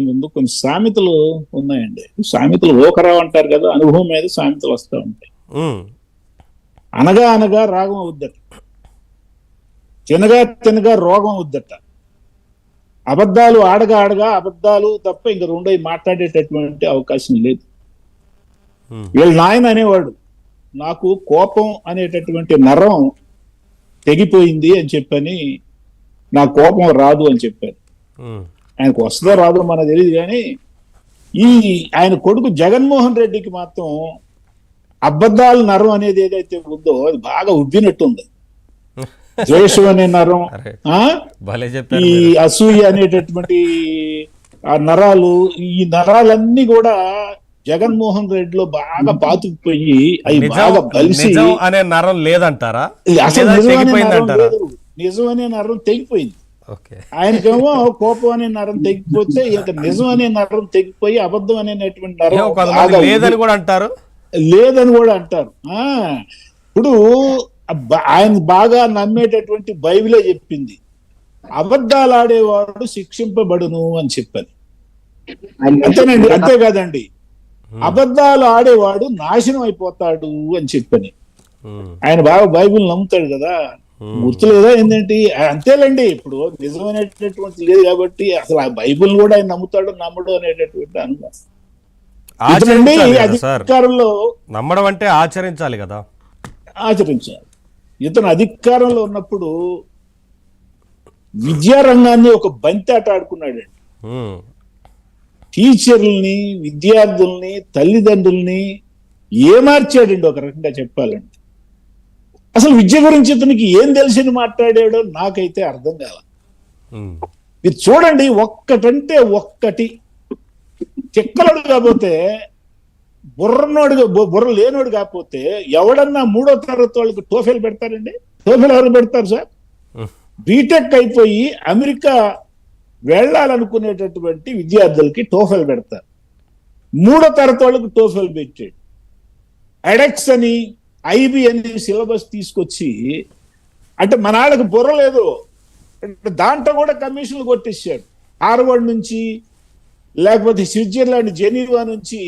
ముందు కొన్ని సామెతలు ఉన్నాయండి. సామెతలు ఓకరావు అంటారు కదా అనుభవం మీద సామెతలు వస్తూ ఉంటాయి. అనగా అనగా రాగం అవుద్దట. తినగా తినగా రోగం అవుద్దట. అబద్ధాలు ఆడగా ఆడగా అబద్ధాలు తప్ప ఇంక రెండో మాట్లాడేటటువంటి అవకాశం లేదు. వీళ్ళ నాయన అనేవాడు నాకు కోపం అనేటటువంటి నరం తెగిపోయింది అని చెప్పని నా కోపం రాదు అని చెప్పారు. ఆయనకు వస్తుందో రాదో మనకు తెలియదు కానీ ఈ ఆయన కొడుకు జగన్మోహన్ రెడ్డికి మాత్రం అబద్ధాల నరం అనేది ఏదైతే ఉందో అది బాగా ఉబ్బినట్టుంది. ద్వేషం అనే నరం ఈ. అసూయ అనేటటువంటి ఆ నరాలు ఈ నరాలన్నీ కూడా జగన్మోహన్ రెడ్డిలో బాగా పాతుకుపోయి అవి బాగా కలిసి అనే నరం లేదంటారా? అసలు నిజం అనే నరం తెగిపోయింది. ఆయనకేమో కోపం అనే నరం తెగిపోతే ఇక నిజం అనే నరం తెగిపోయి అబద్ధం అనేటటువంటి నరం లేదని కూడా అంటారు. లేదని కూడా అంటారు. ఇప్పుడు ఆయన బాగా నమ్మేటటువంటి బైబిలే చెప్పింది. అబద్ధాలు ఆడేవాడు శిక్షింపబడును అని చెప్పారు అంతేనండి అంతేకాదండి అబద్ధాలు ఆడేవాడు నాశనం అయిపోతాడు అని చెప్పని. ఉమ్, ఆయన బాగా బైబిల్ నమ్ముతాడు కదా. గుర్తులేదా ఏంటంటే అంతేలేండి ఇప్పుడు నిజమైనటువంటి లేదు కాబట్టి అసలు ఆ బైబిల్ కూడా ఆయన నమ్ముతాడు నమ్మడు అనేటటువంటి సార్. అధికారంలో నమ్మడం అంటే ఆచరించాలి కదా. ఆచరించాలి. ఇతను అధికారంలో ఉన్నప్పుడు విద్యారంగాన్ని ఒక బంతి ఆట ఆడుకున్నాడండి. ఉమ్, టీచర్లని విద్యార్థుల్ని తల్లిదండ్రుల్ని ఏమార్చాడండి ఒక రకంగా చెప్పాలంటే. అసలు విద్య గురించి ఇతనికి ఏం తెలిసిన మాట్లాడాడో నాకైతే అర్థం కాల. మీరు చూడండి ఒక్కటంటే ఒక్కటి. చెక్కలోడు కాకపోతే బుర్రనోడు బుర్ర లేనోడు కాకపోతే ఎవడన్నా మూడో తరగతి వాళ్ళకి టోఫెల్ పెడతారండి? టోఫెల్ ఎవరు పెడతారు సార్? బీటెక్ అయిపోయి అమెరికా వెళ్ళాలనుకునేటటువంటి విద్యార్థులకి టోఫెల్ పెడతారు. మూడో తరగతి వాళ్ళకి టోఫెల్ పెట్టాడు. ఎడెక్స్ అని ఐబి అని సిలబస్ తీసుకొచ్చి అంటే మన వాళ్ళకి బుర్ర లేదు. దాంట్లో కూడా కమిషన్లు కొట్టేశాడు హార్వర్డ్ నుంచి లేకపోతే స్విట్జర్లాండ్ జెనీవా నుంచి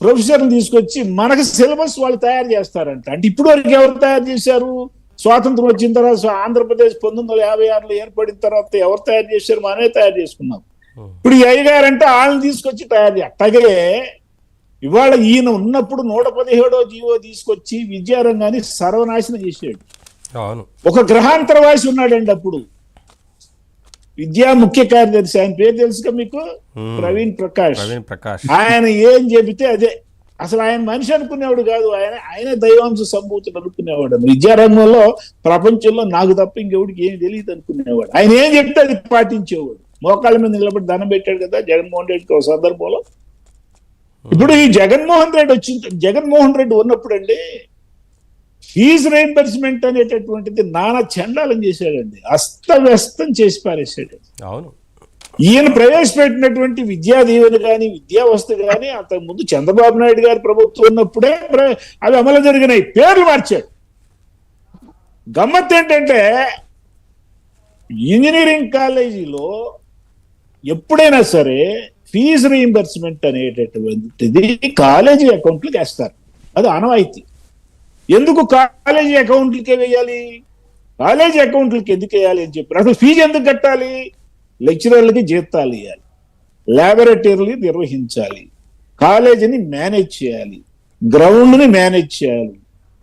ప్రొఫెసర్లు తీసుకొచ్చి మనకు సిలబస్ వాళ్ళు తయారు చేస్తారంట. అంటే ఇప్పుడు వరకు ఎవరు తయారు చేశారు? స్వాతంత్రం వచ్చిన తర్వాత ఆంధ్రప్రదేశ్ పంతొమ్మిది వందల యాభై ఆరులో ఏర్పడిన తర్వాత ఎవరు తయారు చేశారు? మనమే తయారు చేసుకున్నాం. ఇప్పుడు ఈ అయ్యగారంటే వాళ్ళని తీసుకొచ్చి తయారు చేయాలి. అట్లాగే ఇవాళ ఈయన ఉన్నప్పుడు నూట పదిహేడో జీవో తీసుకొచ్చి విద్యారంగాన్ని సర్వనాశనం అవును. ఒక గ్రహాంతరవాసి ఉన్నాడండి అప్పుడు. విద్యా ముఖ్య కార్యదర్శి. ఆయన పేరు తెలుసుగా మీకు. ప్రవీణ్ ప్రకాష్. ప్రకాష్. ఆయన ఏం చెబితే అదే. అసలు ఆయన మనిషి అనుకునేవాడు కాదు. ఆయన ఆయన దైవాంశ సంభూతుడు అనుకునేవాడు. విద్యారంగంలో ప్రపంచంలో నాకు తప్ప ఇంకెవడికి ఏం తెలియదు అనుకునేవాడు. ఆయన ఏం చెప్తే అది పాటించేవాడు. మోకాళ్ళ మీద నిలబడి దండం పెట్టాడు కదా జగన్మోహన్ రెడ్డికి ఒక సందర్భంలో. ఇప్పుడు ఈ జగన్మోహన్ రెడ్డి వచ్చిన జగన్మోహన్ రెడ్డి ఉన్నప్పుడు అండి ఫీజు రీంబర్స్మెంట్ అనేటటువంటిది నానా చండాలం చేశాడండి. అస్తవ్యస్తం చేసి పారేశాడు. అవును. ఈయన ప్రవేశపెట్టినటువంటి విద్యా దీవెన కానీ విద్యా వస్తు కానీ అంతకు ముందు చంద్రబాబు నాయుడు గారి ప్రభుత్వం ఉన్నప్పుడే అవి అమలు జరిగినాయి. పేర్లు మార్చాడు. గమ్మత్ ఏంటంటే ఇంజనీరింగ్ కాలేజీలో ఎప్పుడైనా సరే ఫీజు రీయింబర్స్మెంట్ అనేటటువంటిది కాలేజీ అకౌంట్లకు వేస్తారు అది ఆనవాయితీ. ఎందుకు కాలేజీ అకౌంట్లకే వేయాలి? కాలేజీ అకౌంట్లకి ఎందుకు వేయాలి అని చెప్పి. అసలు ఫీజు ఎందుకు కట్టాలి? లెక్చరర్లకి జీతాలు ఇవ్వాలి లాబొరేటరీలు నిర్వహించాలి. కాలేజీని మేనేజ్ చేయాలి. గ్రౌండ్ని మేనేజ్ చేయాలి.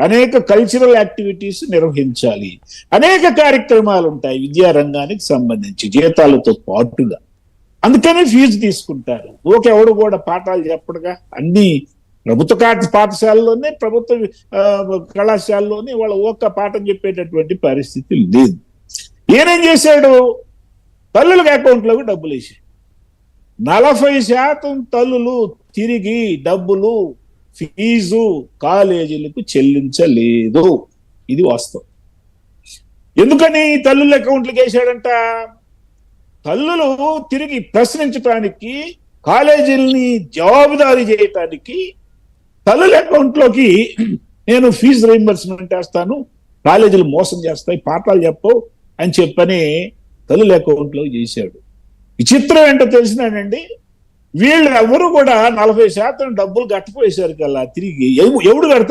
అనేక కల్చరల్ యాక్టివిటీస్ నిర్వహించాలి. అనేక కార్యక్రమాలు ఉంటాయి విద్యారంగానికి సంబంధించి జీతాలతో పాటుగా. అందుకనే ఫీజు తీసుకుంటారు. ఓకే ఎవడు కూడా పాఠాలు చెప్పడుగా. అన్ని ప్రభుత్వ పాఠశాలలోనే ప్రభుత్వ కళాశాలలోనే వాళ్ళ ఒక్క పాఠం చెప్పేటటువంటి పరిస్థితి లేదు. ఈయనేం చేశాడు? తల్లులకు అకౌంట్లోకి డబ్బులు వేసాడు నలభై శాతం తల్లులు తిరిగి డబ్బులు ఫీజు కాలేజీలకు చెల్లించలేదు. ఇది వాస్తవం. ఎందుకని తల్లుల అకౌంట్లకు వేసాడంట తల్లులు తిరిగి ప్రశ్నించటానికి కాలేజీల్ని జవాబుదారీ చేయటానికి తల్లుల అకౌంట్లోకి నేను ఫీజు రీంబర్స్మెంట్ వేస్తాను కాలేజీలు మోసం చేస్తాయి పాఠాలు చెప్పవు అని చెప్పని తల్లుల అకౌంట్లో చేశాడు. విచిత్రం ఏంటో తెలిసినానండి. వీళ్ళు ఎవరు కూడా నలభై శాతం డబ్బులు కట్టపోయేసరికి కల్లా తిరిగి ఎవడు కడతారు